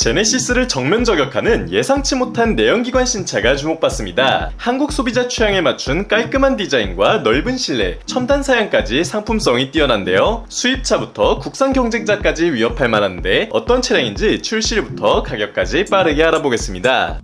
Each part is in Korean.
제네시스를 정면 저격하는 예상치 못한 내연기관 신차가 주목받습니다. 한국 소비자 취향에 맞춘 깔끔한 디자인과 넓은 실내, 첨단 사양까지 상품성이 뛰어난데요. 수입차부터 국산 경쟁자까지 위협할 만한데 어떤 차량인지 출시일부터 가격까지 빠르게 알아보겠습니다.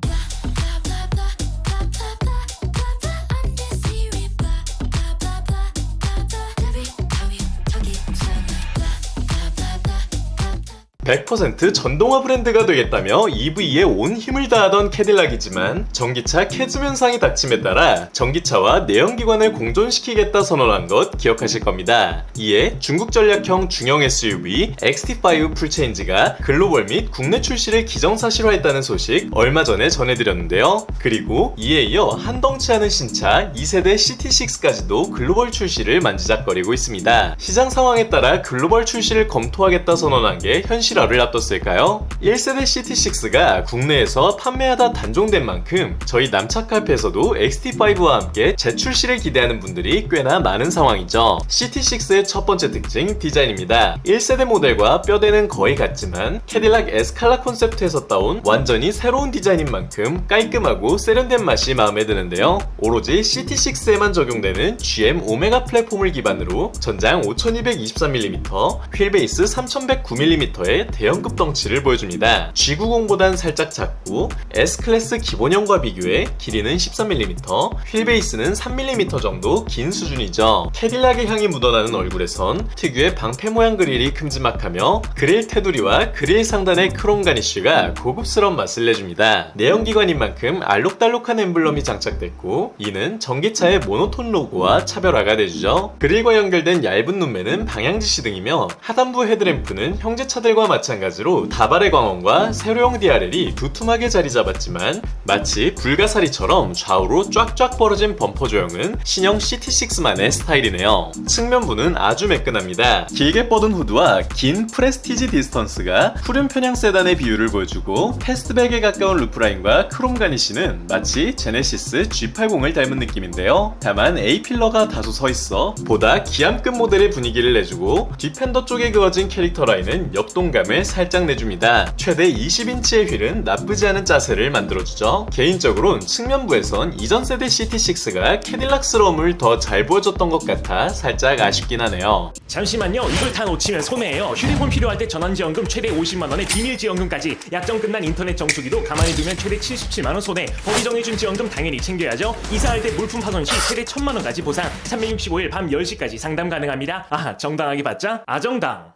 (100%) 전동화 브랜드가 되겠다며 EV에 온 힘을 다하던 캐딜락이지만 전기차 캐즈면상이 닥침에 따라 전기차와 내연기관을 공존시키겠다 선언한 것 기억하실 겁니다. 이에 중국 전략형 중형 SUV XT5 풀체인지가 글로벌 및 국내 출시를 기정사실화했다는 소식 얼마 전에 전해드렸는데요. 그리고 이에 이어 한 덩치 하는 신차 2세대 CT6까지도 글로벌 출시를 만지작거리고 있습니다. 시장 상황에 따라 글로벌 출시를 검토하겠다 선언한 게 현실 화를 앞뒀을까요? 1세대 CT6가 국내에서 판매하다 단종된 만큼 저희 남차 카페에서도 XT5와 함께 재출시를 기대하는 분들이 꽤나 많은 상황이죠. CT6의 첫 번째 특징 디자인입니다. 1세대 모델과 뼈대는 거의 같지만 캐딜락 에스칼라 콘셉트에서 따온 완전히 새로운 디자인인 만큼 깔끔하고 세련된 맛이 마음에 드는데요. 오로지 CT6에만 적용되는 GM 오메가 플랫폼을 기반으로 전장 5223mm, 휠베이스 3109mm의 대형급 덩치를 보여줍니다. G90보단 살짝 작고 S클래스 기본형과 비교해 길이는 13mm, 휠 베이스는 3mm 정도 긴 수준이죠. 캐딜락의 향이 묻어나는 얼굴에선 특유의 방패 모양 그릴이 큼지막하며 그릴 테두리와 그릴 상단의 크롬 가니쉬가 고급스러운 맛을 내줍니다. 내연기관인 만큼 알록달록한 엠블럼이 장착됐고 이는 전기차의 모노톤 로고와 차별화가 돼주죠. 그릴과 연결된 얇은 눈매는 방향지시 등이며 하단부 헤드램프는 형제차들과 마찬가지로 다발의 광원과 세로형 DRL이 두툼하게 자리 잡았지만 마치 불가사리처럼 좌우로 쫙쫙 벌어진 범퍼 조형은 신형 CT6만의 스타일이네요. 측면부는 아주 매끈합니다. 길게 뻗은 후드와 긴 프레스티지 디스턴스가 푸른 편향 세단의 비율을 보여주고 패스트백에 가까운 루프라인과 크롬 가니시는 마치 제네시스 G80을 닮은 느낌인데요. 다만 A필러가 다소 서 있어 보다 기암급 모델의 분위기를 내주고 뒷팬더 쪽에 그어진 캐릭터 라인은 역동감 을 살짝 내줍니다. 최대 20인치의 휠은 나쁘지 않은 자세를 만들어주죠. 개인적으론 측면부에선 이전 세대 CT6가 캐딜락스러움을 더 잘 보여줬던 것 같아 살짝 아쉽긴 하네요. 잠시만요. 이걸 다 놓치면 손해예요. 휴대폰 필요할 때 전환지원금 최대 50만 원에 비밀 지원금까지 약정 끝난 인터넷 정수기도 가만히 두면 최대 77만 원 손해. 법이 정해준 지원금 당연히 챙겨야죠. 이사할 때 물품 파손 시 최대 1000만 원까지 보상. 365일 밤 10시까지 상담 가능합니다. 아, 정당하게 받자. 아정당.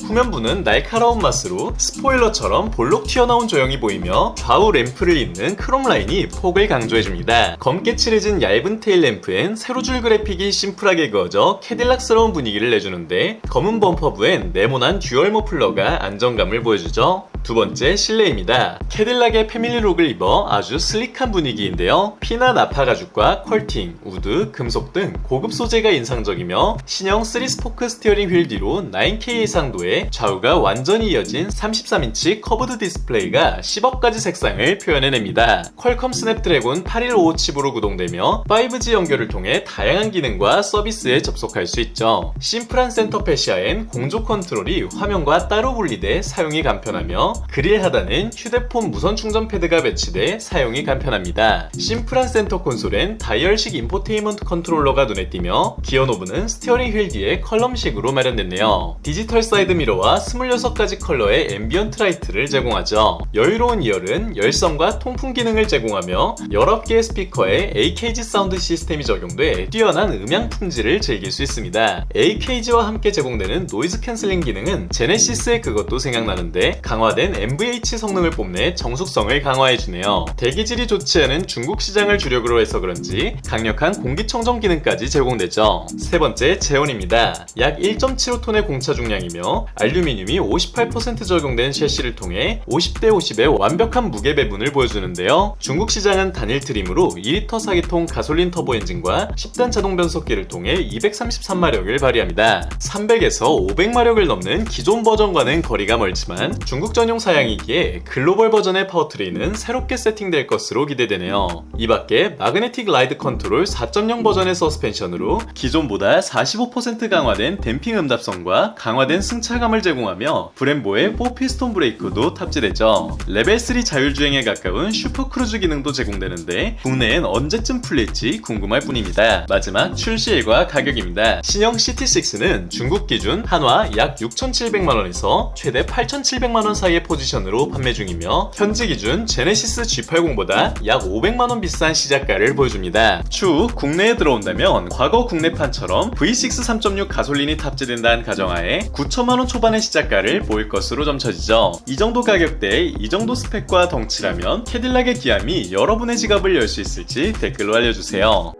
후면부는 날카로운 맛으로 스포일러처럼 볼록 튀어나온 조형이 보이며 좌우 램프를 잇는 크롬 라인이 폭을 강조해줍니다. 검게 칠해진 얇은 테일 램프엔 세로줄 그래픽이 심플하게 그어져 캐딜락스러운 분위기를 내주는데 검은 범퍼부엔 네모난 듀얼 머플러가 안정감을 보여주죠. 두 번째 실내입니다. 캐딜락의 패밀리룩을 입어 아주 슬릭한 분위기인데요. 피나 나파 가죽과 컬팅, 우드, 금속 등 고급 소재가 인상적이며 신형 3스포크 스티어링 휠 뒤로 9K 해상도 에 좌우가 완전히 이어진 33인치 커브드 디스플레이가 10억가지 색상을 표현해냅니다. 퀄컴 스냅드래곤 8155 칩으로 구동되며 5G 연결을 통해 다양한 기능과 서비스에 접속할 수 있죠. 심플한 센터 패시아엔 공조 컨트롤이 화면과 따로 분리돼 사용이 간편하며 그릴 하단엔 휴대폰 무선 충전 패드가 배치돼 사용이 간편합니다. 심플한 센터 콘솔엔 다이얼식 인포테인먼트 컨트롤러가 눈에 띄며 기어 노브는 스티어링 휠 뒤에 컬럼식으로 마련됐네요. 디지털 사이드 미러와 26가지 컬러의 앰비언트 라이트를 제공하죠. 여유로운 2열은 열선과 통풍 기능을 제공하며 19개의 스피커에 AKG 사운드 시스템이 적용돼 뛰어난 음향 품질을 즐길 수 있습니다. AKG와 함께 제공되는 노이즈 캔슬링 기능은 제네시스의 그것도 생각나는데 강화된 MVH 성능을 뽐내 정숙성을 강화해주네요. 대기질이 좋지 않은 중국 시장을 주력으로 해서 그런지 강력한 공기청정 기능까지 제공되죠. 세 번째 제온입니다. 약 1.75톤의 공차 중량이며 알루미늄이 58% 적용된 셰시를 통해 50대 50의 완벽한 무게 배분을 보여주는데요. 중국 시장은 단일 트림으로 2리터 4기통 가솔린 터보 엔진과 10단 자동 변속기를 통해 233마력을 발휘합니다. 300에서 500마력을 넘는 기존 버전과는 거리가 멀지만 중국 전용 사양이기에 글로벌 버전의 파워트레인은 새롭게 세팅될 것으로 기대되네요. 이 밖에 마그네틱 라이드 컨트롤 4.0 버전의 서스펜션으로 기존보다 45% 강화된 댐핑 음답성과 강화된 승차 승차감을 제공하며 브em보의 4피스톤 브레이크도 탑재되죠. 레벨 3 자율주행에 가까운 슈퍼크루즈 기능도 제공되는데 국내엔 언제쯤 풀릴지 궁금할 뿐입니다. 마지막 출시일과 가격입니다. 신형 CT6는 중국 기준 한화 약 6,700만원에서 최대 8,700만원 사이의 포지션으로 판매 중이며 현지 기준 제네시스 G80보다 약 500만원 비싼 시작가를 보여줍니다. 추후 국내에 들어온다면 과거 국내판처럼 V6 3.6 가솔린이 탑재된다는 가정하에 9천만 원 초반의 시작가를 보일 것으로 점쳐지죠. 이 정도 가격대에 이 정도 스펙과 덩치라면 캐딜락의 기함이 여러분의 지갑을 열 수 있을지 댓글로 알려주세요.